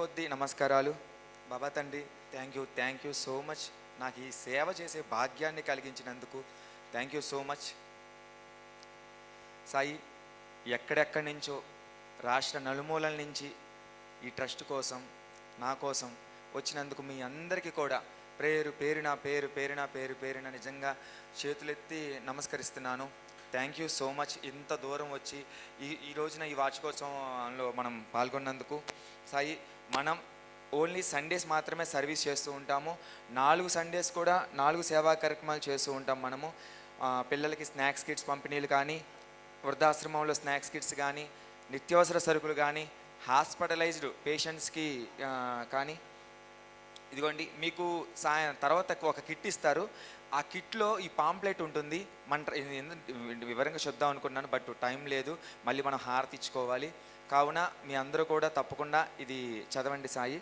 కొద్దీ నమస్కారాలు. బాబా తండ్రి thank you thank you so much నాకు ఈ సేవ చేసే భాగ్యాన్ని కలిగించినందుకు thank you so much Sai ఎక్కడెక్కడి నుంచో రాష్ట్ర నలుమూలల నుంచి ఈ ట్రస్ట్ కోసం నా కోసం వచ్చినందుకు మీ అందరికీ కూడా పేరు పేరున పేరు పేరున పేరు పేరున నిజంగా చేతులెత్తి నమస్కరిస్తున్నాను. థ్యాంక్ యూ సో మచ్ ఇంత దూరం వచ్చి ఈ ఈ రోజున ఈ వార్షికోత్సవంలో మనం పాల్గొన్నందుకు. సాయి మనం ఓన్లీ సండేస్ మాత్రమే సర్వీస్ చేస్తూ ఉంటాము. నాలుగు సండేస్ కూడా నాలుగు సేవా కార్యక్రమాలు చేస్తూ ఉంటాం మనము. పిల్లలకి స్నాక్స్ కిట్స్ పంపిణీలు కానీ వృద్ధాశ్రమంలో స్నాక్స్ కిట్స్ కానీ నిత్యావసర సరుకులు కానీ హాస్పిటలైజ్డ్ పేషెంట్స్కి కానీ ఇదిగోండి మీకు సాయం తర్వాత ఒక కిట్ ఇస్తారు. ఆ కిట్లో ఈ పాంప్లెట్ ఉంటుంది. మన వివరంగా చూద్దాం అనుకున్నాను బట్ టైం లేదు. మళ్ళీ మనం హారతి ఇచ్చుకోవాలి. కావున మీ అందరూ కూడా తప్పకుండా ఇది చదవండి సాయి.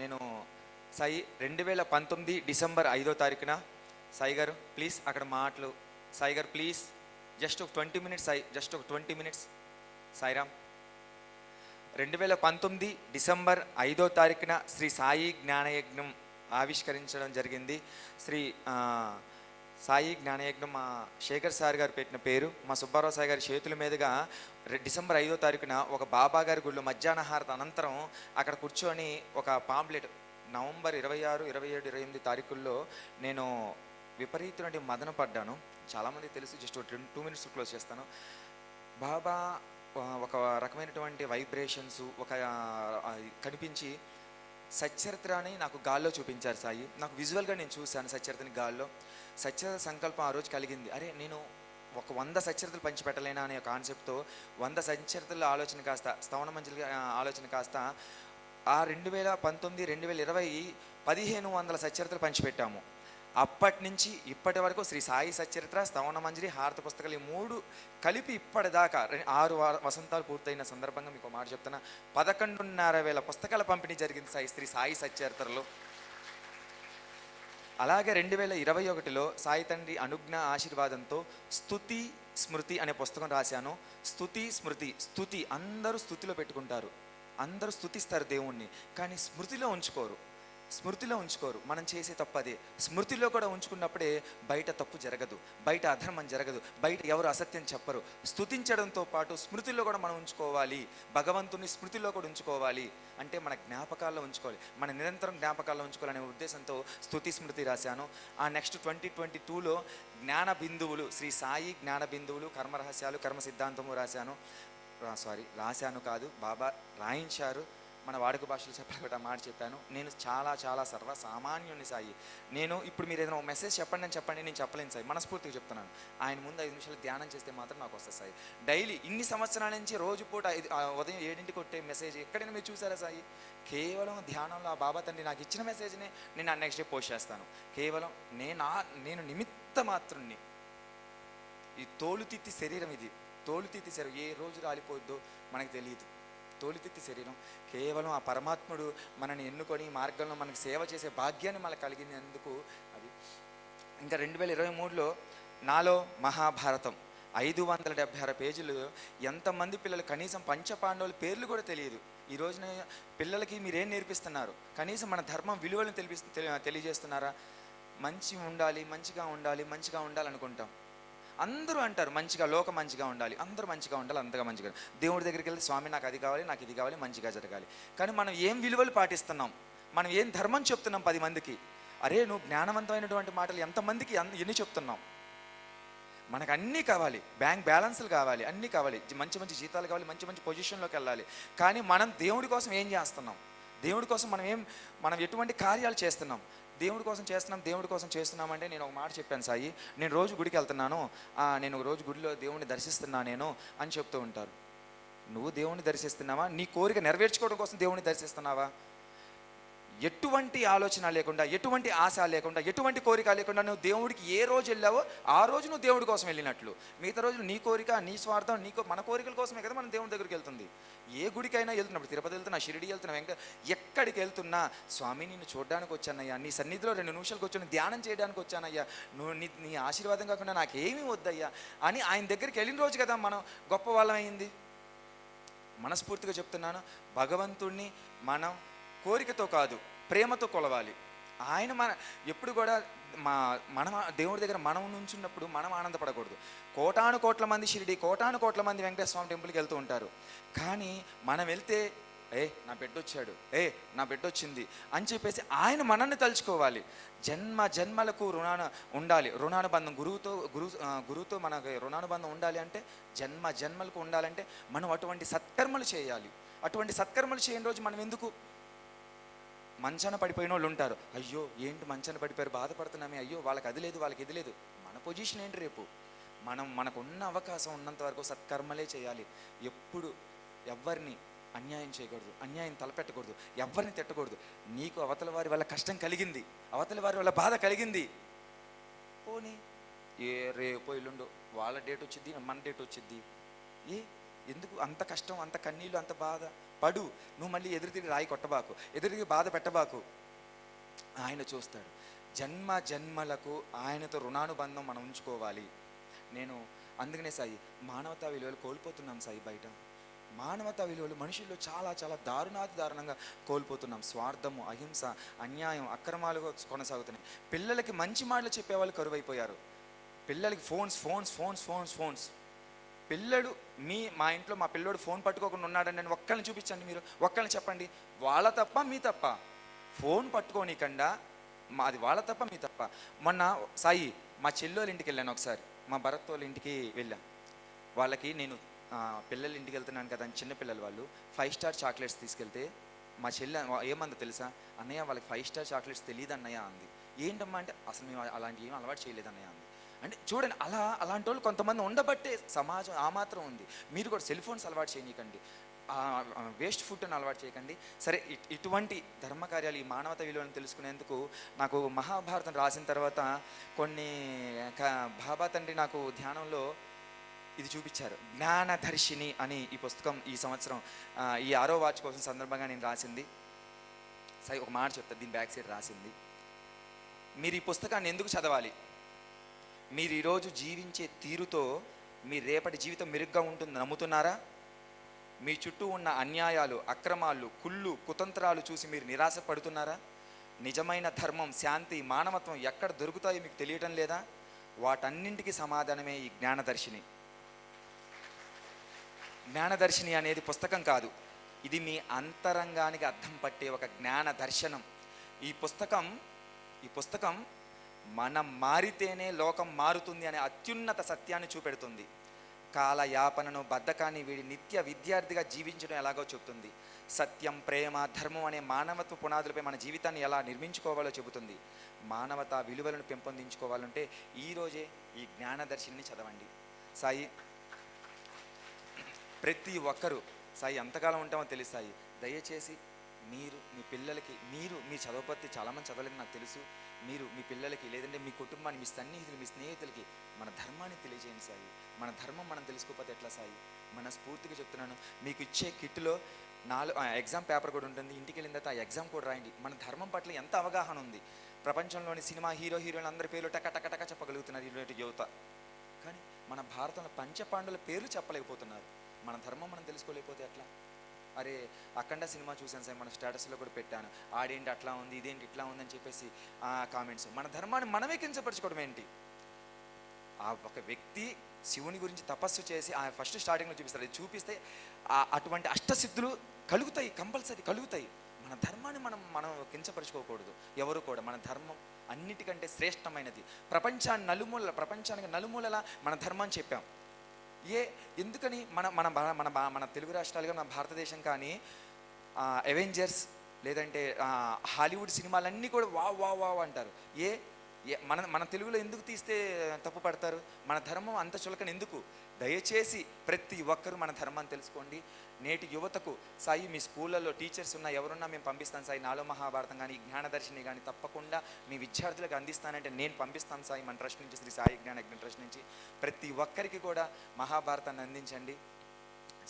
నేను సాయి రెండు వేల పంతొమ్మిది డిసెంబర్ ఐదో తారీఖున సాయి గారు ప్లీజ్ అక్కడ మాటలు. సాయి గారు ప్లీజ్ జస్ట్ ఒక ట్వంటీ మినిట్స్ సాయి జస్ట్ ఒక ట్వంటీ మినిట్స్. సాయిరామ్ రెండు వేల పంతొమ్మిది డిసెంబర్ ఐదో తారీఖున శ్రీ సాయి జ్ఞానయజ్ఞం ఆవిష్కరించడం జరిగింది. శ్రీ సాయి జ్ఞానయజ్ఞం మా శేఖర్ సార్ గారు పెట్టిన పేరు. మా సుబ్బారావు సాయి గారి చేతుల మీదుగా డిసెంబర్ ఐదో తారీఖున ఒక బాబా గారి గుళ్ళు మధ్యాహ్నహారత అనంతరం అక్కడ కూర్చొని ఒక పాంప్లెట్ నవంబర్ ఇరవై ఆరు ఇరవై ఏడు ఇరవై ఎనిమిది తారీఖుల్లో నేను విపరీతమైన మదన పడ్డాను. చాలామంది తెలుసు జస్ట్ టూ మినిట్స్ క్లోజ్ చేస్తాను. బాబా ఒక రకమైనటువంటి వైబ్రేషన్స్ ఒక కనిపించి సచ్చరిత్రని నాకు గాల్లో చూపించారు సాయి. నాకు విజువల్గా నేను చూశాను సచ్చరిత్రని గాల్లో. సచ్చరిత సంకల్పం ఆ రోజు కలిగింది. అరే నేను ఒక వంద సచ్చరితలు పంచిపెట్టలేనా అనే కాన్సెప్ట్తో వంద సచ్చరితల ఆలోచన కాస్త స్తవన మంజుల ఆలోచన కాస్త ఆ రెండు వేల పంతొమ్మిది రెండు వేల ఇరవై పదిహేను వందల సచ్చరితలు పంచిపెట్టాము. అప్పటి నుంచి ఇప్పటి వరకు శ్రీ సాయి సచ్చరిత్ర స్తవన మంజరి హారత పుస్తకాలు ఈ మూడు కలిపి ఇప్పటిదాకా ఆరు వార- వసంతాలు పూర్తయిన సందర్భంగా మీకు మాట చెప్తున్నా. పదకొండున్నర వేల పుస్తకాల పంపిణీ జరిగింది సాయి శ్రీ సాయి సచ్చరిత్రలో. అలాగే రెండు వేల ఇరవై ఒకటిలో సాయి తండ్రి అనుజ్ఞ ఆశీర్వాదంతో స్థుతి స్మృతి అనే పుస్తకం రాశాను. స్తుతి స్మృతి స్తుతి అందరూ స్థుతిలో పెట్టుకుంటారు. అందరూ స్థుతిస్తారు దేవుణ్ణి కానీ స్మృతిలో ఉంచుకోరు. స్మృతిలో ఉంచుకోరు. మనం చేసే తప్పు అదే. స్మృతిలో కూడా ఉంచుకున్నప్పుడే బయట తప్పు జరగదు. బయట అధర్మం జరగదు. బయట ఎవరు అసత్యం చెప్పరు. స్తుతించడంతో పాటు స్మృతిలో కూడా మనం ఉంచుకోవాలి. భగవంతుని స్మృతిలో కూడా ఉంచుకోవాలి. అంటే మన జ్ఞాపకాల్లో ఉంచుకోవాలి. మన నిరంతరం జ్ఞాపకాల్లో ఉంచుకోవాలనే ఉద్దేశంతో స్థుతి స్మృతి రాశాను. ఆ నెక్స్ట్ ట్వంటీ ట్వంటీ టూలో జ్ఞాన బిందువులు శ్రీ సాయి జ్ఞాన బిందువులు కర్మరహస్యాలు కర్మ సిద్ధాంతము రాశాను. సారీ రాశాను కాదు. బాబా రాయించారు. మన వాడుక భాషలో చెప్పాలి మాట చెప్పాను. నేను చాలా చాలా సర్వసామాన్యుని సాయి. నేను ఇప్పుడు మీరు ఏదైనా మెసేజ్ చెప్పండి అని చెప్పండి నేను చెప్పలేను సాయి. మనస్ఫూర్తిగా చెప్తున్నాను. ఆయన ముందు ఐదు నిమిషాలు ధ్యానం చేస్తే మాత్రం నాకు వస్తుంది సాయి. డైలీ ఇన్ని సంవత్సరాల నుంచి రోజు పూట ఉదయం ఏడింటికి కొట్టే మెసేజ్ ఎక్కడైనా మీరు చూసారా సాయి? కేవలం ధ్యానంలో ఆ బాబా తండ్రి నాకు ఇచ్చిన మెసేజ్ని నేను ఆ నెక్స్ట్ డే పోస్ట్ చేస్తాను. కేవలం నేను నేను నిమిత్త మాత్రుణ్ణి ఈ తోలుతిత్తి శరీరం ఇది. తోలుతిత్తి శరీరం ఏ రోజు రాలిపోద్దో మనకు తెలియదు. తోలుతిత్తి శరీరం. కేవలం ఆ పరమాత్ముడు మనని ఎన్నుకొని మార్గంలో మనకు సేవ చేసే భాగ్యాన్ని మనకు కలిగినందుకు అది. ఇంకా రెండు వేల ఇరవై మూడులో నాలో మహాభారతం. ఐదు వందల డెబ్బై ఆరు పేజీలు. ఎంతమంది పిల్లలు కనీసం పంచపాండవుల పేర్లు కూడా తెలియదు. ఈ రోజున పిల్లలకి మీరేం నేర్పిస్తున్నారు? కనీసం మన ధర్మం విలువలను తెలిపి తెలి- తెలియజేస్తున్నారా? మంచి ఉండాలి మంచిగా ఉండాలి మంచిగా ఉండాలనుకుంటాం. అందరూ అంటారు మంచిగా లోక మంచిగా ఉండాలి. అందరూ మంచిగా ఉండాలి అంతగా మంచిగా దేవుడి దగ్గరికి వెళ్ళి స్వామి నాకు అది కావాలి నాకు ఇది కావాలి మంచిగా జరగాలి. కానీ మనం ఏం విలువలు పాటిస్తున్నాం? మనం ఏం ధర్మం చెప్తున్నాం పది మందికి? అరే నువ్వు జ్ఞానవంతమైనటువంటి మాటలు ఎంతమందికి ఎన్ని చెప్తున్నాం మనకు అన్నీ కావాలి. బ్యాంక్ బ్యాలెన్స్లు కావాలి అన్నీ కావాలి. మంచి మంచి జీతాలు కావాలి మంచి మంచి పొజిషన్లోకి వెళ్ళాలి. కానీ మనం దేవుడి కోసం ఏం చేస్తున్నాం? దేవుడి కోసం మనం ఏం మనం ఎటువంటి కార్యాలు చేస్తున్నాం? దేవుడి కోసం చేస్తున్నాం దేవుడి కోసం చేస్తున్నాం అంటే నేను ఒక మాట చెప్పాను సాయి. నేను రోజు గుడికి వెళ్తున్నాను. నేను ఒక రోజు గుడిలో దేవుడిని దర్శిస్తున్నా నేను అని చెప్తూ ఉంటారు. నువ్వు దేవుణ్ణి దర్శిస్తున్నావా? నీ కోరిక నెరవేర్చుకోవడం కోసం దేవుణ్ణి దర్శిస్తున్నావా? ఎటువంటి ఆలోచన లేకుండా ఎటువంటి ఆశ లేకుండా ఎటువంటి కోరిక లేకుండా నువ్వు దేవుడికి ఏ రోజు వెళ్ళావో ఆ రోజు నువ్వు దేవుడి కోసం వెళ్ళినట్లు. మిగతా రోజులు నీ కోరిక నీ స్వార్థం నీ మన కోరికల కోసమే కదా మనం దేవుడి దగ్గరికి వెళ్తుంది. ఏ గుడికైనా వెళ్తున్నప్పుడు తిరుపతి వెళ్తున్నా షిరిడి వెళ్తున్నా వెంకట ఎక్కడికి వెళ్తున్నా స్వామి నిన్ను చూడడానికి వచ్చానయ్యా నీ సన్నిధిలో రెండు నిమిషాలకు వచ్చాను ధ్యానం చేయడానికి వచ్చానయ్యా నువ్వు నీ నీ ఆశీర్వాదం కాకుండా నాకేమీ వద్దయ్యా అని ఆయన దగ్గరికి వెళ్ళిన రోజు కదా మనం గొప్ప వాళ్ళం అయింది. మనస్ఫూర్తిగా చెప్తున్నాను భగవంతుణ్ణి మనం కోరికతో కాదు ప్రేమతో కొలవాలి. ఆయన మన ఎప్పుడు కూడా మా మనం దేవుడి దగ్గర మనం నుంచున్నప్పుడు మనం ఆనందపడకూడదు. కోటాను కోట్ల మంది షిరిడి కోటాను కోట్ల మంది వెంకటేశ్వర స్వామి టెంపుల్కి వెళ్తూ ఉంటారు. కానీ మనం వెళ్తే ఏ నా బిడ్డ వచ్చాడు. ఏ నా బిడ్డ వచ్చింది. అని చెప్పేసి ఆయన మనల్ని తలుచుకోవాలి. జన్మ జన్మలకు రుణాను ఉండాలి. రుణానుబంధం గురువుతో గురువు గురువుతో మనకి రుణానుబంధం ఉండాలి అంటే జన్మ జన్మలకు ఉండాలంటే మనం అటువంటి సత్కర్మలు చేయాలి. అటువంటి సత్కర్మలు చేయని రోజు మనం ఎందుకు మంచాన పడిపోయిన వాళ్ళు ఉంటారు. అయ్యో ఏంటి మంచాన పడిపోయారు? బాధపడుతున్నామే. అయ్యో వాళ్ళకి అది లేదు వాళ్ళకి ఇది లేదు. మన పొజిషన్ ఏంటి రేపు? మనం మనకున్న అవకాశం ఉన్నంత వరకు సత్కర్మలే చేయాలి. ఎప్పుడు ఎవరిని అన్యాయం చేయకూడదు అన్యాయం తలపెట్టకూడదు ఎవరిని తిట్టకూడదు. నీకు అవతల వారి వల్ల కష్టం కలిగింది అవతల వారి వల్ల బాధ కలిగింది. పోనీ. ఏ రేపు ఎల్లుండో వాళ్ళ డేట్ వచ్చింది మన డేట్ వచ్చింది ఏ ఎందుకు అంత కష్టం అంత కన్నీళ్ళు అంత బాధ? పడు నువ్వు మళ్ళీ ఎదురు తిరిగి రాయి కొట్టబాకు ఎదురు తిరిగి బాధ పెట్టబాకు. ఆయన చూస్తాడు. జన్మ జన్మలకు ఆయనతో రుణానుబంధం మనం ఉంచుకోవాలి. నేను అందుకనే సాయి మానవతా విలువలు కోల్పోతున్నాం సాయి బయట. మానవతా విలువలు మనుషుల్లో చాలా చాలా దారుణాతి దారుణంగా కోల్పోతున్నాం. స్వార్థము అహింస అన్యాయం అక్రమాలు కొనసాగుతున్నాయి. పిల్లలకి మంచి మాటలు చెప్పేవాళ్ళు కరువైపోయారు. పిల్లలకి phones phones phones phones phones. పిల్లడు మీ మా ఇంట్లో మా పిల్లోడు ఫోన్ పట్టుకోకుండా ఉన్నాడని నేను ఒక్కరిని చూపించండి మీరు. ఒక్కరిని చెప్పండి. వాళ్ళ తప్ప మీ తప్ప. ఫోన్ పట్టుకోనికండా మా అది వాళ్ళ తప్ప మీ తప్ప. మొన్న సాయి మా చెల్లోళ్ళ ఇంటికి వెళ్ళాను ఒకసారి. మా భరత్ వాళ్ళ ఇంటికి వెళ్ళాను వాళ్ళకి నేను పిల్లల ఇంటికి వెళ్తున్నాను కదా అని చిన్నపిల్లలు వాళ్ళు ఫైవ్ స్టార్ చాక్లెట్స్ తీసుకెళ్తే మా చెల్లె ఏమందో తెలుసా? అన్నయ్య వాళ్ళకి ఫైవ్ స్టార్ చాక్లెట్స్ తెలియదు అన్నయ్య అంది. ఏంటమ్మా అంటే అసలు మేము అలాంటి ఏం అలవాటు చేయలేదు అన్నయ్య అంది. అంటే చూడండి అలా అలాంటి వాళ్ళు కొంతమంది ఉండబట్టే సమాజం ఆ మాత్రం ఉంది. మీరు కూడా సెల్ ఫోన్స్ అలవాటు చేయనీకండి వేస్ట్ ఫుడ్ని అలవాటు చేయకండి. సరే ఇట్- ఇటువంటి ధర్మకార్యాలు ఈ మానవత విలువలను తెలుసుకునేందుకు నాకు మహాభారతం రాసిన తర్వాత కొన్ని బాబా తండ్రి నాకు ధ్యానంలో ఇది చూపించారు. జ్ఞానదర్శిని అని ఈ పుస్తకం ఈ సంవత్సరం ఈ ఆరో వాచ్ కోసం సందర్భంగా నేను రాసింది. సరే ఒక మాట చెప్తా దీని బ్యాక్ సైడ్ రాసింది. మీరు ఈ పుస్తకాన్ని ఎందుకు చదవాలి? మీరు ఈరోజు జీవించే తీరుతో మీ రేపటి జీవితం మెరుగ్గా ఉంటుంది నమ్ముతున్నారా? మీ చుట్టూ ఉన్న అన్యాయాలు అక్రమాలు కుళ్ళు కుతంత్రాలు చూసి మీరు నిరాశ పడుతున్నారా నిజమైన ధర్మం శాంతి మానవత్వం ఎక్కడ దొరుకుతాయో మీకు తెలియటం లేదా? వాటన్నింటికి సమాధానమే ఈ జ్ఞానదర్శిని. జ్ఞానదర్శిని అనేది పుస్తకం కాదు. ఇది మీ అంతరంగానికి అర్థం పట్టే ఒక జ్ఞాన దర్శనం ఈ పుస్తకం ఈ పుస్తకం మనం మారితేనే లోకం మారుతుంది అనే అత్యున్నత సత్యాన్ని చూపెడుతుంది. కాలయాపనను బద్ధకాన్ని వీడి నిత్య విద్యార్థిగా జీవించడం ఎలాగో చెబుతుంది. సత్యం ప్రేమ ధర్మం అనే మానవత్వ పునాదులపై మన జీవితాన్ని ఎలా నిర్మించుకోవాలో చెబుతుంది. మానవత విలువలను పెంపొందించుకోవాలంటే ఈరోజే ఈ జ్ఞానదర్శిని చదవండి. సాయి ప్రతి ఒక్కరూ సాయి ఎంతకాలం ఉంటామో తెలుసు సాయి. దయచేసి మీరు మీ పిల్లలకి మీరు మీ చదవపత్తి చాలామంది చదవలేదు నాకు తెలుసు. మీరు మీ పిల్లలకి లేదంటే మీ కుటుంబాన్ని మీ సన్నిహితులు మీ స్నేహితులకి మన ధర్మాన్ని తెలియజేయండి సాయి. మన ధర్మం మనం తెలుసుకోకపోతే ఎట్లా సాయి? మన స్ఫూర్తిగా చెప్తున్నాను. మీకు ఇచ్చే కిట్లో నాలుగు ఎగ్జామ్ పేపర్ కూడా ఉంటుంది. ఇంటికి వెళ్ళిన తర్వాత ఆ ఎగ్జామ్ కూడా రాయండి. మన ధర్మం పట్ల ఎంత అవగాహన ఉంది? ప్రపంచంలోని సినిమా హీరో హీరోయిన్ అందరి పేర్లు టక టక టక చెప్పగలుగుతున్నారు ఈరోజు యువత. కానీ మన భారతంలో పంచపాండుల పేర్లు చెప్పలేకపోతున్నారు. మన ధర్మం మనం తెలుసుకోలేకపోతే ఎట్లా? అరే అఖండ సినిమా చూశాను సార్ మన స్టేటస్లో కూడా పెట్టాను. ఆడేంటి అట్లా ఉంది ఇదేంటి ఇట్లా ఉందని చెప్పేసి ఆ కామెంట్స్. మన ధర్మాన్ని మనమే కించపరచుకోవడం ఏంటి? ఆ ఒక వ్యక్తి శివుని గురించి తపస్సు చేసి ఆ ఫస్ట్ స్టార్టింగ్లో చూపిస్తారు అది చూపిస్తే అటువంటి అష్టసిద్ధులు కలుగుతాయి కంపల్సరీ కలుగుతాయి. మన ధర్మాన్ని మనం మనం కించపరుచుకోకూడదు. ఎవరు కూడా మన ధర్మం అన్నిటికంటే శ్రేష్టమైనది. ప్రపంచాన్ని నలుమూల ప్రపంచానికి నలుమూలలా మన ధర్మాన్ని చెప్పాం. ఏ ఎందుకని మన మన మన భా- మన తెలుగు రాష్ట్రాలుగా మన భారతదేశం కానీ అవెంజర్స్ లేదంటే హాలీవుడ్ సినిమాలన్నీ కూడా వా వా వా అంటారు. ఏ- మన మన తెలుగులో ఎందుకు తీస్తే తప్పు పడతారు? మన ధర్మం అంత చులకన ఎందుకు? దయచేసి ప్రతి ఒక్కరూ మన ధర్మాన్ని తెలుసుకోండి. నేటి యువతకు సాయి మీ స్కూళ్ళలో టీచర్స్ ఉన్నా ఎవరున్నా మేము పంపిస్తాను సాయి. నాలో మహాభారతం కానీ జ్ఞానదర్శిని కానీ తప్పకుండా మీ విద్యార్థులకు అందిస్తానంటే నేను పంపిస్తాను సాయి మన ట్రస్ట్ నుంచి శ్రీ సాయి జ్ఞాన ట్రస్ట్ నుంచి. ప్రతి ఒక్కరికి కూడా మహాభారతాన్ని అందించండి.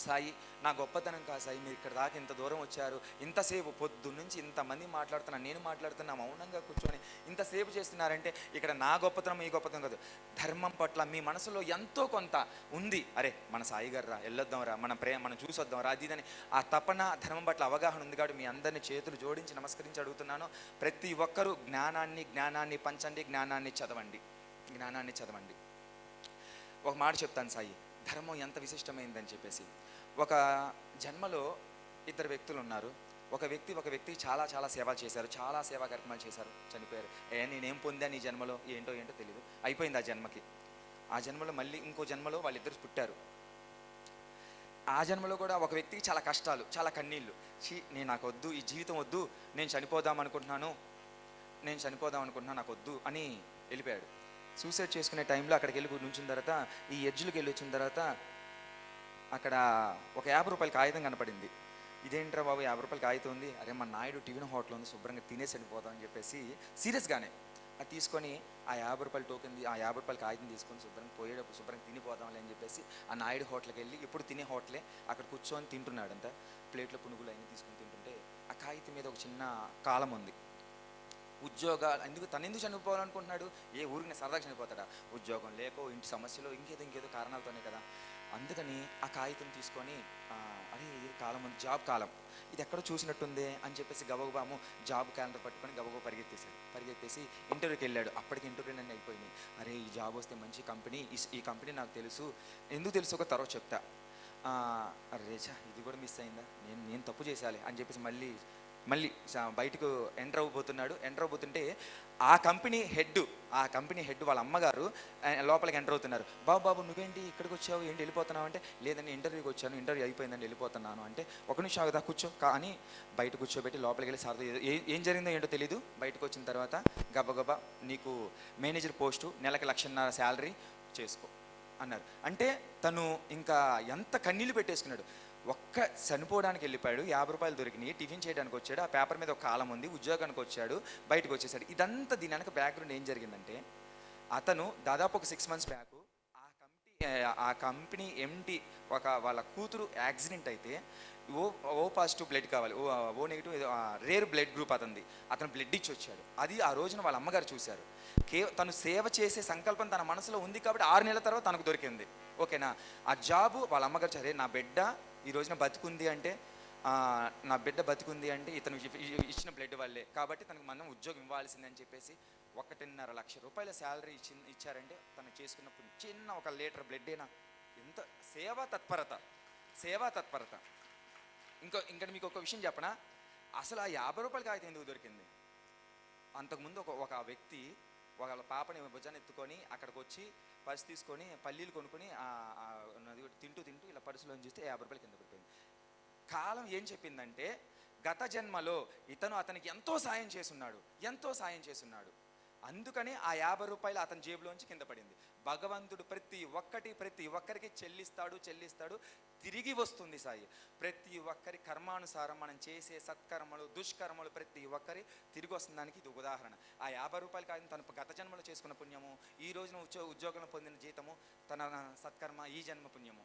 సాయి నా గొప్పతనం కాదు సాయి మీరు ఇక్కడ దాకా ఇంత దూరం వచ్చారు ఇంతసేపు పొద్దు నుంచి ఇంతమంది మాట్లాడుతున్నా నేను మాట్లాడుతున్నా మౌనంగా కూర్చొని ఇంతసేపు చేస్తున్నారంటే ఇక్కడ నా గొప్పతనం మీ గొప్పతనం కాదు. ధర్మం పట్ల మీ మనసులో ఎంతో కొంత ఉంది. అరే మన సాయి గారు రా వెళ్ళొద్దాం రా మన ప్రేమ మనం చూసొద్దాం రా అదిదని ఆ తపన ధర్మం పట్ల అవగాహన ఉంది కాబట్టి మీ అందరిని చేతులు జోడించి నమస్కరించి అడుగుతున్నాను. ప్రతి ఒక్కరూ జ్ఞానాన్ని జ్ఞానాన్ని పంచండి జ్ఞానాన్ని చదవండి. జ్ఞానాన్ని చదవండి. ఒక మాట చెప్తాను సాయి. ధర్మం ఎంత విశిష్టమైందని చెప్పేసి. ఒక జన్మలో ఇద్దరు వ్యక్తులు ఉన్నారు ఒక వ్యక్తి ఒక వ్యక్తి చాలా చాలా సేవలు చేశారు. చాలా సేవా కార్యక్రమాలు చేశారు. చనిపోయారు. ఏ నేనేం పొందాను ఈ జన్మలో? ఏంటో ఏంటో తెలియదు అయిపోయింది ఆ జన్మకి. ఆ జన్మలో మళ్ళీ ఇంకో జన్మలో వాళ్ళిద్దరు పుట్టారు. ఆ జన్మలో కూడా ఒక వ్యక్తికి చాలా కష్టాలు చాలా కన్నీళ్ళు. చీ నేను నాకు వద్దు ఈ జీవితం వద్దు నేను చనిపోదాం అనుకుంటున్నాను నేను చనిపోదాం అనుకుంటున్నాను నాకు వద్దు అని వెళ్ళిపోయాడు. సూసైడ్ చేసుకునే టైంలో అక్కడికి వెళ్ళి నుంచిన తర్వాత ఈ ఎడ్జ్లకి వెళ్ళి వచ్చిన తర్వాత అక్కడ ఒక యాభై రూపాయల కాగితం కనపడింది. ఇదేంట్రా బాబు యాభై రూపాయల కాగితం ఉంది? అరే మా నాయుడు టిఫిన్ హోటల్ ఉంది శుభ్రంగా తినేసి వెళ్ళిపోదాం అని చెప్పేసి సీరియస్గానే అది తీసుకొని ఆ యాభై రూపాయల టోకెన్ ఆ యాభై రూపాయల కాగితం తీసుకొని శుభ్రంగా పోయేటప్పుడు శుభ్రంగా తినిపోదాంలే అని చెప్పేసి ఆ నాయుడు హోటల్కి వెళ్ళి ఎప్పుడు తినే హోటలే అక్కడ కూర్చొని తింటున్నాడంట. ప్లేట్లో పునుగులు అన్నీ తీసుకొని తింటుంటే ఆ కాగితం మీద ఒక చిన్న కాలం ఉంది. ఉద్యోగాలు ఎందుకు తను ఎందుకు చనిపోవాలనుకుంటున్నాడు? ఏ ఊరికి సరదాగా చనిపోతాడా? ఉద్యోగం లేకో ఇంటి సమస్యలు ఇంకేదో ఇంకేదో కారణాలతోనే కదా. అందుకని ఆ కాగితం తీసుకొని అరే ఇది కాలం ఉంది జాబ్ కాలం. ఇది ఎక్కడో చూసినట్టుంది అని చెప్పేసి గబగబాము జాబ్ క్యాలెండర్ పట్టుకొని గబగబా పరిగెత్తేసాడు పరిగెత్తేసి ఇంటర్వ్యూకి వెళ్ళాడు. అప్పటికి ఇంటర్వ్యూ అన్నీ అయిపోయింది అరే ఈ జాబ్ వస్తే మంచి కంపెనీ ఈ- కంపెనీ నాకు తెలుసు. ఎందుకు తెలుసు? ఒక తర్వాత చెప్తా. రేచా ఇది కూడా మిస్ అయిందా? నేను నేను తప్పు చేశాలి అని చెప్పేసి మళ్ళీ మళ్ళీ బయటకు ఎంటర్ అవ్వబోతున్నాడు. ఎంటర్ అవ్వబోతుంటే ఆ కంపెనీ హెడ్ ఆ కంపెనీ హెడ్ వాళ్ళ అమ్మగారు లోపలికి ఎంటర్ అవుతున్నారు. బాబు బాబు నువ్వేంటి ఇక్కడికి వచ్చావు? ఏంటి వెళ్ళిపోతున్నావు? అంటే లేదండి ఇంటర్వ్యూకి వచ్చాను. ఇంటర్వ్యూ అయిపోయిందండి వెళ్ళిపోతున్నాను. అంటే ఒక నిమిషం ఆగుదా కూర్చో. కానీ బయట కూర్చోబెట్టి లోపలికి వెళ్ళి సార్ ఏం జరిగిందో ఏంటో తెలియదు బయటకు వచ్చిన తర్వాత గబగబా నీకు మేనేజర్ పోస్టు నెలకి లక్షన్నర శాలరీ చేసుకో అన్నారు. అంటే తను ఇంకా ఎంత కన్నీళ్ళు పెట్టేసుకున్నాడు. ఒక్క చనిపోవడానికి వెళ్ళిపోయాడు యాభై రూపాయలు దొరికినాయి టిఫిన్ చేయడానికి వచ్చాడు ఆ పేపర్ మీద ఒక కాలం ఉంది ఉద్యోగానికి వచ్చాడు బయటకు వచ్చేసాడు. ఇదంతా దీని వెనక బ్యాక్గ్రౌండ్ ఏం జరిగిందంటే అతను దాదాపు ఒక సిక్స్ మంత్స్ బ్యాక్ ఆ కంపెనీ ఆ కంపెనీ ఎంటి ఒక వాళ్ళ కూతురు యాక్సిడెంట్ అయితే ఓ ఓ పాజిటివ్ బ్లడ్ కావాలి O O negative rare blood group అతనిది. అతను బ్లడ్ ఇచ్చి వచ్చాడు. అది ఆ రోజున వాళ్ళ అమ్మగారు చూశారు. కే తను సేవ చేసే సంకల్పం తన మనసులో ఉంది కాబట్టి ఆరు నెలల తర్వాత తనకు దొరికింది. ఓకేనా? ఆ జాబు వాళ్ళ అమ్మగారు సరే నా బిడ్డ ఈ రోజున బతుకుంది అంటే నా బిడ్డ బతుకుంది అంటే ఇతను ఇచ్చిన బ్లడ్ వల్లే. కాబట్టి తనకు మనం ఉద్యోగం ఇవ్వాల్సిందని చెప్పేసి ఒకటిన్నర లక్ష రూపాయల శాలరీ ఇచ్చి ఇచ్చారంటే తను చేసుకున్నప్పుడు చిన్న ఒక లీటర్ బ్లడ్డేనా ఎంత సేవా తత్పరత సేవా తత్పరత. ఇంకో ఇంకా మీకు ఒక విషయం చెప్పనా? అసలు ఆ యాభై రూపాయలు కాగితం ఎందుకు దొరికింది? అంతకుముందు ఒక ఒక వ్యక్తి వాళ్ళ పాపని భుజాన్ని ఎత్తుకొని అక్కడికి వచ్చి పర్సు తీసుకొని పల్లీలు కొనుక్కొని ఆ- తింటూ తింటూ ఇలా పర్సులో చూస్తే యాభై రూపాయలు కింద పడిపోయింది. కాలం ఏం చెప్పిందంటే గత జన్మలో ఇతను అతనికి ఎంతో సాయం చేసున్నాడు ఎంతో సాయం చేసున్నాడు అందుకని ఆ యాభై రూపాయలు అతని జేబులోంచి కింద పడింది. భగవంతుడు ప్రతి ఒక్కటి ప్రతి ఒక్కరికి చెల్లిస్తాడు చెల్లిస్తాడు తిరిగి వస్తుంది సాయి. ప్రతి ఒక్కరి కర్మానుసారం మనం చేసే సత్కర్మలు దుష్కర్మలు ప్రతి ఒక్కరి తిరిగి వస్తున్న దానికి ఇది ఉదాహరణ. ఆ యాభై రూపాయలు కాదు తన గత జన్మలో చేసుకున్న పుణ్యము ఈ రోజున ఉద్యో ఉద్యోగంలో పొందిన జీతము తన సత్కర్మ ఈ జన్మ పుణ్యము.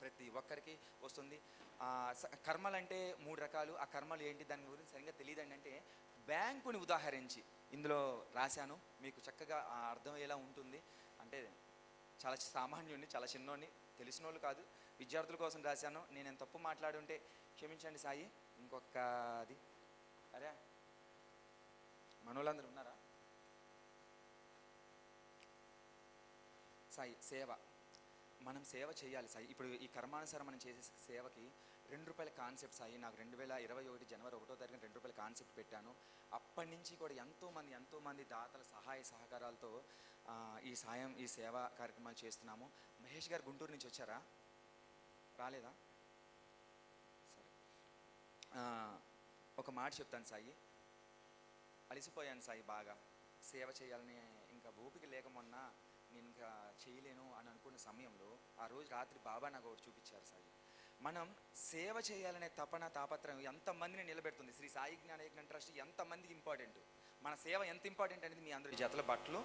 ప్రతి ఒక్కరికి వస్తుంది. స- కర్మలు అంటే మూడు రకాలు. ఆ కర్మలు ఏంటి దాని గురించి సరిగ్గా తెలియదండి అంటే బ్యాంకుని ఉదాహరించి. ఇందులో రాశాను. మీకు చక్కగా అర్థం అర్థమయ్యేలా ఉంటుంది. అంటే చాలా సామాన్యుడిని చాలా చిన్నోడిని తెలిసిన వాళ్ళు కాదు. విద్యార్థుల కోసం రాశాను. నేను ఎంత తప్పు మాట్లాడుంటే క్షమించండి సాయి. ఇంకొక అది. అరే మనోళ్ళందరూ ఉన్నారా? సాయి సేవ. మనం సేవ చేయాలి సాయి. ఇప్పుడు ఈ కర్మానుసారం మనం చేసే సేవకి రెండు రూపాయల కాన్సెప్ట్ అయ్యి నాకు రెండు వేల ఇరవై ఒకటి జనవరి ఒకటో తారీఖున రెండు రూపాయల కాన్సెప్ట్ పెట్టాను. అప్పటి నుంచి కూడా ఎంతోమంది ఎంతోమంది దాతల సహాయ సహకారాలతో ఈ సాయం ఈ సేవా కార్యక్రమాలు చేస్తున్నాము. మహేష్ గారు గుంటూరు నుంచి వచ్చారా? రాలేదా? సరే. ఒక మాట చెప్తాను సాయి. అలసిపోయాను సాయి బాగా. సేవ చేయాలని ఇంకా ఓపిక లేక మొన్న నేను ఇంకా చేయలేను అని అనుకున్న సమయంలో ఆ రోజు రాత్రి బాబా నాకు ఒకటి చూపించారు సాయి. మనం సేవ చేయాలనే తపన తాపత్రయం ఎంతమందిని నిలబెడుతుంది? శ్రీ సాయి జ్ఞాన యజ్ఞ ట్రస్ట్ ఎంతమందికి ఇంపార్టెంట్? మన సేవ ఎంత ఇంపార్టెంట్ అనేది మీ అందరి జతల బట్టలు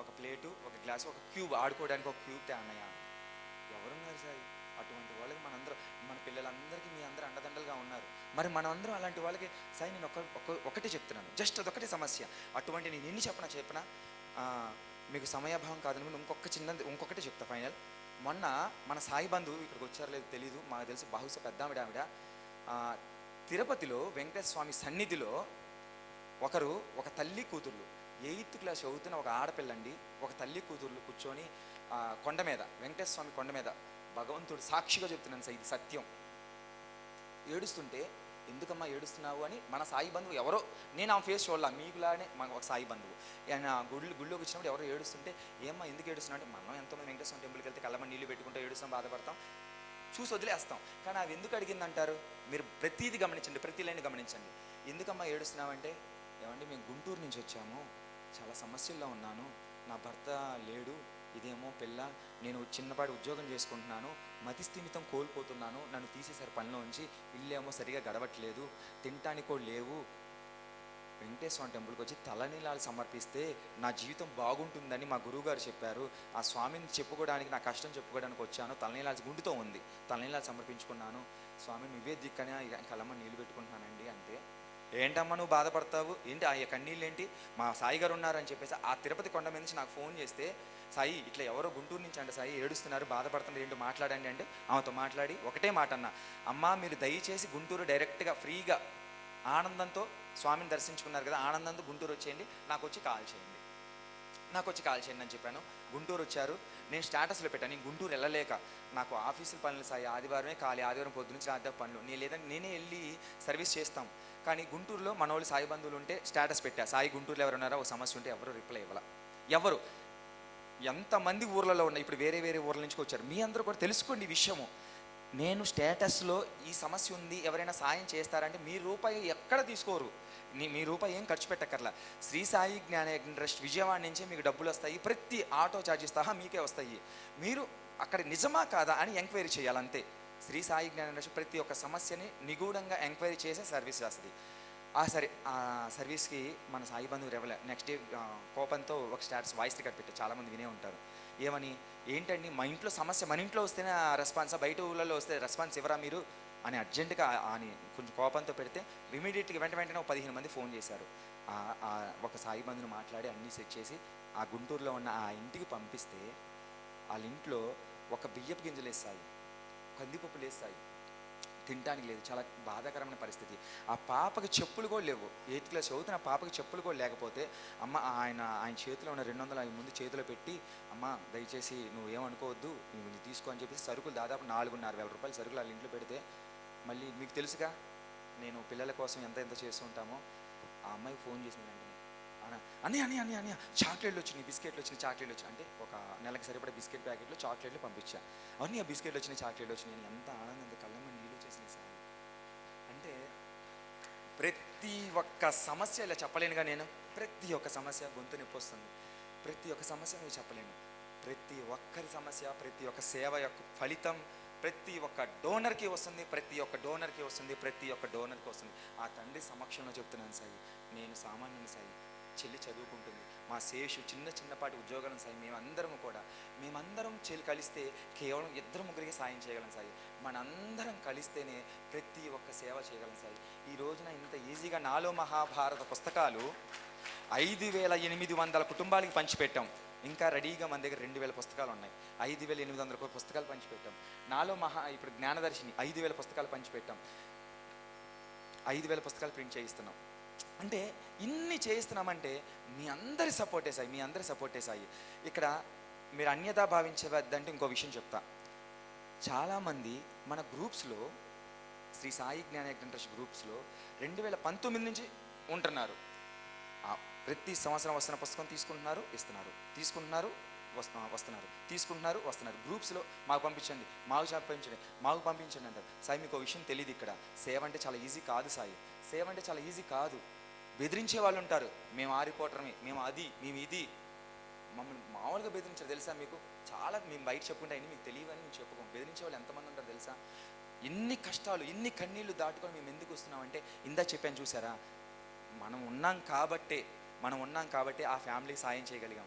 ఒక ప్లేటు ఒక గ్లాసు ఒక క్యూబ్ ఆడుకోవడానికి ఒక క్యూబ్ తే అన్నయ్య ఎవరున్నారు సాయి? అటువంటి వాళ్ళకి మనందరూ మన పిల్లలందరికీ మీ అందరూ అండదండలుగా ఉన్నారు. మరి మనందరం అలాంటి వాళ్ళకి సాయి నేను ఒక ఒకటి ఒకటే చెప్తున్నాను. జస్ట్ అదొకటే సమస్య. అటువంటి నేను ఎన్ని చెప్పనా చెప్పనా మీకు సమయాభావం కాదని ఇంకొక చిన్నది ఇంకొకటి చెప్తా ఫైనల్. మొన్న మన సాయి బంధువు ఇక్కడికి వచ్చారో లేదో తెలీదు మాకు తెలిసి బహుశా పెద్ద ఆవిడ. తిరుపతిలో వెంకటేశ్వర స్వామి సన్నిధిలో ఒకరు ఒక తల్లి కూతుర్లు. ఎయిత్ క్లాస్ చదువుతున్న ఒక ఆడపిల్లండి ఒక తల్లి కూతుర్లు కూర్చొని కొండ మీద వెంకటేశ్వర స్వామి కొండ మీద భగవంతుడు సాక్షిగా చెప్తున్నాను సార్ ఇది సత్యం. ఏడుస్తుంటే ఎందుకమ్మా ఏడుస్తున్నావు అని మన సాయి బంధువు ఎవరో నేను ఆ ఫేస్ చూడాల మీకులానే మాకు ఒక సాయి బంధువు. ఆయన గుళ్ళు గుళ్ళోకి వచ్చినప్పుడు ఎవరో ఏడుస్తుంటే ఏమ్మా ఎందుకు ఏడుస్తున్నావు? అంటే మనం ఎంతోమంది వెంకటేశ్వర టెంపుల్కి వెళ్తే కళ్ళమ్మ నీళ్ళు పెట్టుకుంటూ ఏడుస్తాం బాధపడతాం చూసి వదిలేస్తాం. కానీ అవి ఎందుకు అడిగిందంటారు? మీరు ప్రతిదీ గమనించండి ప్రతి లైన్ గమనించండి. ఎందుకమ్మా ఏడుస్తున్నావంటే ఏమంటే మేము గుంటూరు నుంచి వచ్చాము చాలా సమస్యల్లో ఉన్నాను నా భర్త లేడు ఇదేమో పిల్ల నేను చిన్నపాటి ఉద్యోగం చేసుకుంటున్నాను మతి స్థిమితం కోల్పోతున్నాను నన్ను తీసేశారు పనిలో ఉంచి ఇల్లేమో సరిగా గడవట్లేదు తినటానికి కూడా లేవు. వెంకటేశ్వర టెంపుల్కి వచ్చి తలనీలాలు సమర్పిస్తే నా జీవితం బాగుంటుందని మా గురువుగారు చెప్పారు. ఆ స్వామిని చెప్పుకోవడానికి నా కష్టం చెప్పుకోవడానికి వచ్చాను. తలనీలాలు గుండుతో ఉంది. తలనీలాలు సమర్పించుకున్నాను. స్వామి నువ్వే దిక్కనే కలమ్మ నీళ్ళు పెట్టుకుంటున్నానండి అంతే. ఏంటమ్మా నువ్వు బాధపడతావు? ఏంటి ఆ కన్నీళ్ళు ఏంటి మా సాయి గారు ఉన్నారని చెప్పేసి ఆ తిరుపతి కొండ మీద నుంచి నాకు ఫోన్ చేస్తే సాయి ఇట్లా ఎవరో గుంటూరు నుంచి అంట సాయి ఏడుస్తున్నారు బాధపడుతున్నారు ఏంటో మాట్లాడండి అంటే ఆమెతో మాట్లాడి ఒకటే మాట అన్న. అమ్మా మీరు దయచేసి గుంటూరు డైరెక్ట్గా ఫ్రీగా ఆనందంతో స్వామిని దర్శించుకున్నారు కదా ఆనందంతో గుంటూరు వచ్చేయండి నాకు వచ్చి కాల్ చేయండి. నాకు వచ్చి కాల్ చేయండి అని చెప్పాను. గుంటూరు వచ్చారు. నేను స్టేటస్లో పెట్టాను. నేను గుంటూరు వెళ్ళలేక నాకు ఆఫీసుల పనులు సాయి ఆదివారమే ఖాళీ. ఆదివారం పొద్దు నుంచి పనులు. నేను లేదంటే నేనే వెళ్ళి సర్వీస్ చేస్తాం. కానీ గుంటూరులో మన వాళ్ళు సాయి బంధువులు ఉంటే స్టేటస్ పెట్టా. సాయి గుంటూరులో ఎవరున్నారో ఒక సమస్య ఉంటే ఎవరు రిప్లై ఇవ్వాల. ఎవరు? ఎంతమంది ఊర్లలో ఉన్నాయి? ఇప్పుడు వేరే వేరే ఊర్ల నుంచి వచ్చారు. మీ అందరూ కూడా తెలుసుకోండి ఈ విషయము. నేను స్టేటస్లో ఈ సమస్య ఉంది. ఎవరైనా సాయం చేస్తారంటే మీ రూపాయి ఎక్కడ తీసుకోరు. మీ రూపాయి ఏం ఖర్చు పెట్టక్కర్లా. శ్రీ సాయి జ్ఞాన ట్రస్ట్ విజయవాడ నుంచి మీకు డబ్బులు వస్తాయి. ప్రతి ఆటో ఛార్జెస్ సహా మీకే వస్తాయి. మీరు అక్కడ నిజమా కాదా అని ఎంక్వైరీ చేయాలి అంతే శ్రీ సాయి జ్ఞాన ట్రస్ట్ ప్రతి ఒక్క సమస్యని నిగూఢంగా ఎంక్వైరీ చేసే సర్వీస్ చేస్తుంది ఆ సరే ఆ సర్వీస్కి మన సాయి బంధువు రెవలే. నెక్స్ట్ డే కోపంతో ఒక స్టాటస్ వాయిస్ రికార్డ్ పెట్టారు చాలామంది వినే ఉంటారు. ఏమని? ఏంటండి? మా ఇంట్లో సమస్య మన ఇంట్లో వస్తేనే ఆ రెస్పాన్స్? బయట ఊళ్ళలో వస్తే రెస్పాన్స్ ఇవ్వరా మీరు? అని అర్జెంటుగా అని కొంచెం కోపంతో పెడితే ఇమీడియట్గా వెంట వెంటనే ఒక పదిహేను మంది ఫోన్ చేశారు. ఒక సాయి బంధుని మాట్లాడి అన్నీ సెట్ చేసి ఆ గుంటూరులో ఉన్న ఆ ఇంటికి పంపిస్తే వాళ్ళ ఇంట్లో ఒక బియ్యపు గింజలు వేస్తాయి. కందిపప్పులు వేస్తాయి తినడానికి లేదు. చాలా బాధాకరమైన పరిస్థితి. ఆ పాపకి చెప్పులు కూడా లేవు. ఎయిత్ క్లాస్ చదువుతున్న పాపకి చెప్పులు కూడా లేకపోతే అమ్మ ఆయన ఆయన చేతిలో ఉన్న రెండు వందల ముందు చేతిలో పెట్టి అమ్మ దయచేసి నువ్వు ఏమనుకోవద్దు నువ్వు తీసుకో అని చెప్పేసి సరుకులు దాదాపు నాలుగున్నర వేల రూపాయలు సరుకులు వాళ్ళ ఇంట్లో పెడితే మళ్ళీ మీకు తెలుసుగా నేను పిల్లల కోసం ఎంత ఎంత చేస్తూ ఉంటామో ఆ అమ్మాయికి ఫోన్ చేసిన వెంటనే. అని అని అని అని చాక్లెట్లు వచ్చినాయి బిస్కెట్లు వచ్చినాయి చాక్లెట్లు వచ్చినాయి అంటే ఒక నెలకు సరిపడే బిస్కెట్ ప్యాకెట్లు చాక్లెట్లు పంపించా. అవన్నీ ఆ బిస్కెట్లు వచ్చినాయి చాక్లెట్లు వచ్చినాయి నేను ఎంత ఆనందంగా కళ్ళమ్మ నీళ్ళు వచ్చేసినాయి సార్. అంటే ప్రతి ఒక్క సమస్య ఇలా చెప్పలేనుగా నేను. ప్రతి ఒక్క సమస్య గొంతు నొప్పి వస్తుంది. ప్రతి ఒక్క సమస్య నేను చెప్పలేను. ప్రతి ఒక్కరి సమస్య ప్రతి ఒక్క సేవ యొక్క ఫలితం ప్రతి ఒక్క డోనర్కి వస్తుంది ప్రతి ఒక్క డోనర్కి వస్తుంది ప్రతి ఒక్క డోనర్కి వస్తుంది. ఆ తండ్రి సమక్షంలో చెప్తున్నాను సాయి నేను సామాన్యుని సాయి చెల్లి చదువుకుంటుంది. మా శేషు చిన్న చిన్నపాటి ఉద్యోగాలను సాయి మేమందరం కూడా మేమందరం చెల్లి కలిస్తే కేవలం ఇద్దరు ముగ్గురికి సాయం చేయగలం సాయి. మనందరం కలిస్తేనే ప్రతి ఒక్క సేవ చేయగలం సాయి. ఈ రోజున ఇంత ఈజీగా నాలో మహాభారత పుస్తకాలు ఐదు వేల ఎనిమిది వందల కుటుంబాలకి పంచిపెట్టాం. ఇంకా రెడీగా మన దగ్గర రెండు వేల పుస్తకాలు ఉన్నాయి. ఐదు వేల ఎనిమిది వందల పుస్తకాలు పంచిపెట్టాం. నాలో మహా ఇప్పుడు జ్ఞానదర్శిని ఐదు వేల పుస్తకాలు పంచిపెట్టాం. ఐదు వేల పుస్తకాలు ప్రింట్ చేయిస్తున్నాం. అంటే ఇన్ని చేయిస్తున్నామంటే మీ అందరి సపోర్టే సాయి మీ అందరి సపోర్టే సాయి. ఇక్కడ మీరు అన్యతా భావించవద్దంటే ఇంకో విషయం చెప్తా. చాలామంది మన గ్రూప్స్లో శ్రీ సాయి జ్ఞాన గ్రూప్స్లో రెండు వేల పంతొమ్మిది నుంచి ఉంటున్నారు. ప్రతి సంవత్సరం వస్తున్న పుస్తకం తీసుకుంటున్నారు ఇస్తున్నారు. తీసుకుంటున్నారు వస్తు వస్తున్నారు. తీసుకుంటున్నారు వస్తున్నారు. గ్రూప్స్లో మాకు పంపించండి. మాకు పంపించండి మాకు పంపించండి అంటారు. సాయి మీకు ఒక విషయం తెలియదు ఇక్కడ. సేవ అంటే చాలా ఈజీ కాదు సాయి. సేవ అంటే చాలా ఈజీ కాదు. బెదిరించే వాళ్ళు ఉంటారు. మేము ఆ మేము అది మేము ఇది. మమ్మల్ని మామూలుగా బెదిరించారు తెలుసా మీకు? చాలా మేము బయట చెప్పుకుంటే అన్ని మీకు తెలియవని మేము చెప్పుకోం బెదిరించే వాళ్ళు ఎంతమంది ఉంటారు తెలుసా? ఎన్ని కష్టాలు ఎన్ని కన్నీళ్ళు దాటుకొని మేము ఎందుకు వస్తున్నామంటే ఇందా చెప్పాను చూసారా? మనం ఉన్నాం కాబట్టే మనం ఉన్నాం కాబట్టి ఆ ఫ్యామిలీకి సాయం చేయగలిగాం.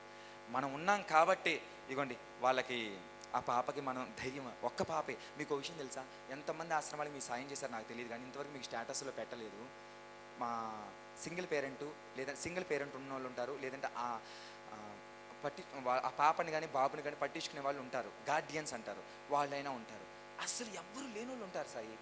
మనం ఉన్నాం కాబట్టే ఇగోండి వాళ్ళకి ఆ పాపకి మనం ధైర్యం ఒక్క పాపే. మీకు ఒక విషయం తెలుసా? ఎంతమంది ఆశ్రమాలకు మీకు సాయం చేశారు నాకు తెలియదు కానీ ఇంతవరకు మీకు స్టేటస్లో పెట్టలేదు. మా సింగిల్ పేరెంట్ లేదా సింగిల్ పేరెంట్ ఉన్న వాళ్ళు ఉంటారు లేదంటే ఆ పట్టి ఆ పాపని కానీ బాబుని కానీ పట్టించుకునే వాళ్ళు ఉంటారు. గార్డియన్స్ అంటారు. వాళ్ళైనా ఉంటారు. అసలు ఎవ్వరు లేని వాళ్ళు ఉంటారు సాయి.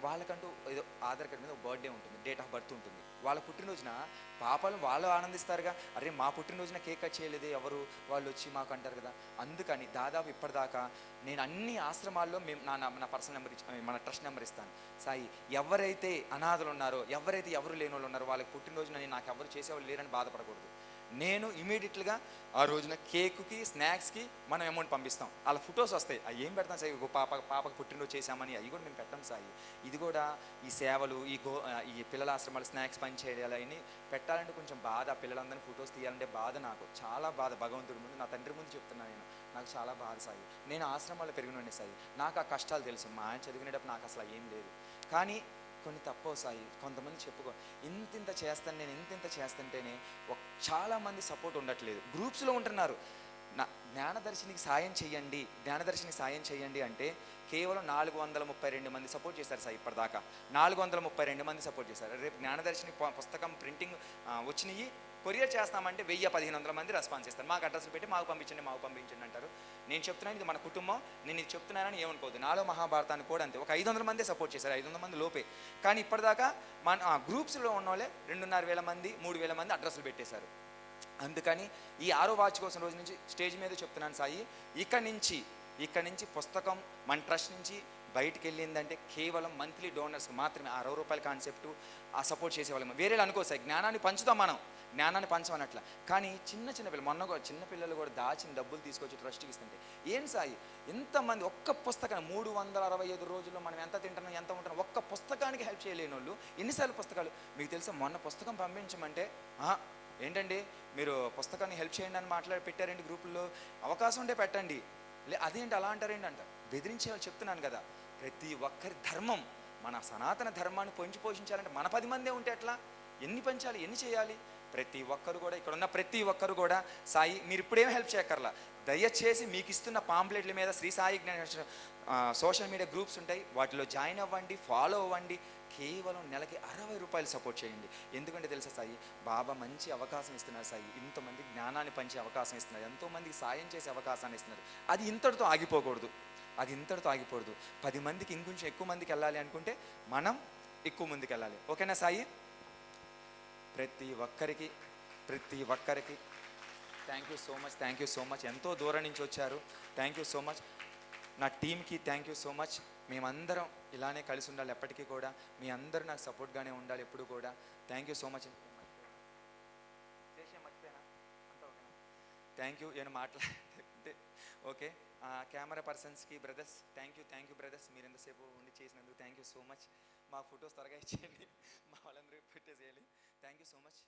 వాళ్ళకంటూ ఏదో ఆధార్ కార్డు మీద బర్త్డే ఉంటుంది డేట్ ఆఫ్ బర్త్ ఉంటుంది. వాళ్ళ పుట్టినరోజున పాపలు వాళ్ళు ఆనందిస్తారుగా. అరే మా పుట్టినరోజున కేక్ కట్ చేయలేదు ఎవరు? వాళ్ళు వచ్చి మాకు అంటారు కదా. అందుకని దాదాపు ఇప్పటిదాకా నేను అన్ని ఆశ్రమాల్లో మేము నా నా- నా పర్సనల్ నెంబర్ ఇచ్చి మన ట్రస్ట్ నెంబర్ ఇస్తాను. సాయి ఎవరైతే అనాథలు ఉన్నారో ఎవరైతే ఎవరు లేని వాళ్ళు ఉన్నారో వాళ్ళకి పుట్టినరోజున నేను నాకు ఎవరు చేసేవాళ్ళు లేరని బాధపడకూడదు. నేను ఇమీడియట్గా ఆ రోజున కేకుకి స్నాక్స్కి మనం అమౌంట్ పంపిస్తాం. అలా ఫొటోస్ వస్తాయి. అవి ఏం పెడతాం సాయి? పాప పాపకు పుట్టినరోజు చేశామని అవి కూడా మేము పెట్టాం సాయి. ఇది కూడా ఈ సేవలు ఈ గో ఈ పిల్లల ఆశ్రమాలు స్నాక్స్ పని చేయాలి అని పెట్టాలంటే కొంచెం బాధ. పిల్లలందరినీ ఫొటోస్ తీయాలంటే బాధ నాకు. చాలా బాధ. భగవంతుడి ముందు నా తండ్రి ముందు చెప్తున్నాను నేను. నాకు చాలా బాధ సాయి. నేను ఆశ్రమాల్లో పెరిగినండి సాయి. నాకు ఆ కష్టాలు తెలుసు. మా ఆయన చదివినప్పుడు నాకు అసలు ఏం లేదు. కానీ కొన్ని తప్పవు సాయి. కొంతమంది చెప్పుకో ఇంత ఇంత చేస్తాను నేను ఇంత ఇంత చేస్తుంటేనే చాలామంది సపోర్ట్ ఉండట్లేదు. గ్రూప్స్లో ఉంటున్నారు. నా జ్ఞానదర్శినికి సాయం చేయండి జ్ఞానదర్శినికి సాయం చేయండి అంటే కేవలం నాలుగు వందల ముప్పై రెండు మంది సపోర్ట్ చేశారు సార్ ఇప్పటిదాకా. నాలుగు వందల ముప్పై రెండు మంది సపోర్ట్ చేశారు. రేపు జ్ఞానదర్శిని పుస్తకం ప్రింటింగ్ వచ్చినాయి. కొరియర్ చేస్తామంటే వెయ్యి పదిహేను వందల మంది రెస్పాన్స్ ఇస్తారు మాకు అడ్రస్ పెట్టి మాకు పంపించండి మాకు పంపించండి అంటారు. నేను చెప్తున్నాను ఇది మన కుటుంబం. నేను ఇది చెప్తున్నానని ఏమనుకోవద్దు. నాలో మహాభారతాన్ని కూడా అంతే. ఒక ఐదు వందల మందే సపోర్ట్ చేశారు. ఐదు వందల మంది లోపే. కానీ ఇప్పటిదాకా మన గ్రూప్స్లో ఉన్న వాళ్ళే రెండున్నర వేల మంది మూడు వేల మంది అడ్రస్లు పెట్టేశారు. అందుకని ఈ ఆరో వాచ్ కోసం రోజు నుంచి స్టేజ్ మీద చెప్తున్నాను సాయి. ఇక్కడ నుంచి ఇక్కడ నుంచి పుస్తకం మన ట్రస్ట్ నుంచి బయటికి వెళ్ళిందంటే కేవలం మంత్లీ డోనర్స్కి మాత్రమే. అరవై రూపాయల కాన్సెప్ట్ ఆ సపోర్ట్ చేసేవాళ్ళం వేరేలా అనుకో జ్ఞానాన్ని పంచుతాం మనం. జ్ఞానాన్ని పంచమన్నట్ల కానీ చిన్న చిన్న పిల్లలు మొన్న కూడా చిన్న పిల్లలు కూడా దాచిన డబ్బులు తీసుకొచ్చి ట్రస్ట్కి ఇస్తుంటే ఏం సాయి ఎంతమంది ఒక్క పుస్తకాన్ని మూడు వందల అరవై ఐదు రోజుల్లో మనం ఎంత తింటున్నాం ఎంత ఉంటున్నాం ఒక్క పుస్తకానికి హెల్ప్ చేయలేని వాళ్ళు ఎన్నిసార్లు పుస్తకాలు? మీకు తెలుసా మొన్న పుస్తకం పంపించమంటే "ఆహా, ఏంటండి మీరు పుస్తకాన్ని హెల్ప్ చేయండి అని మాట్లాడి పెట్టారండి గ్రూపుల్లో. అవకాశం ఉంటే పెట్టండి. లే అదేంటి అలా అంటారేంటి అంట బెదిరించే వాళ్ళు చెప్తున్నాను కదా ప్రతి ఒక్కరి ధర్మం మన సనాతన ధర్మాన్ని పొంచి పోషించాలంటే మన పది మందే ఉంటే ఎట్లా? ఎన్ని పంచాలి ఎన్ని చేయాలి? ప్రతి ఒక్కరు కూడా ఇక్కడ ఉన్న ప్రతి ఒక్కరు కూడా సాయి మీరు ఇప్పుడేం హెల్ప్ చేయక్కర్లా. దయచేసి మీకు ఇస్తున్న పాంప్లెట్ల మీద శ్రీ సాయి జ్ఞాన సోషల్ మీడియా గ్రూప్స్ ఉంటాయి. వాటిలో జాయిన్ అవ్వండి ఫాలో అవ్వండి. కేవలం నెలకి అరవై రూపాయలు సపోర్ట్ చేయండి. ఎందుకంటే తెలుసా సాయి బాబా మంచి అవకాశం ఇస్తున్నారు సాయి. ఇంతమంది జ్ఞానాన్ని పంచే అవకాశం ఇస్తున్నారు. ఎంతోమందికి సాయం చేసే అవకాశాన్ని ఇస్తున్నారు. అది ఇంతటితో ఆగిపోకూడదు. అది ఇంతటితో ఆగిపోకూడదు. పది మందికి ఇంకొంచెం ఎక్కువ మందికి వెళ్ళాలి అనుకుంటే మనం ఎక్కువ ముందుకు వెళ్ళాలి ఓకేనా సాయి? ప్రతి ఒక్కరికి ప్రతి ఒక్కరికి. Thank you so much thank you so much ఎంతో దూరం నుంచి వచ్చారు. థ్యాంక్ యూ సో మచ్ నా టీంకి థ్యాంక్ యూ సో మచ్ మేమందరం ఇలానే కలిసి ఉండాలి ఎప్పటికీ కూడా. మీ అందరూ నాకు సపోర్ట్గానే ఉండాలి ఎప్పుడు కూడా. Thank you so much thank you నేను మాట్లాడే ఓకే. కెమెరా పర్సన్స్కి brothers thank you thank you brothers. మీరు ఎంతసేపు ఉండి చేసినందుకు థ్యాంక్ యూ సో మచ్ మా ఫొటోస్ త్వరగా ఇచ్చేయండి. మా వాళ్ళందరూ పెట్టేసేయాలి. Thank you so much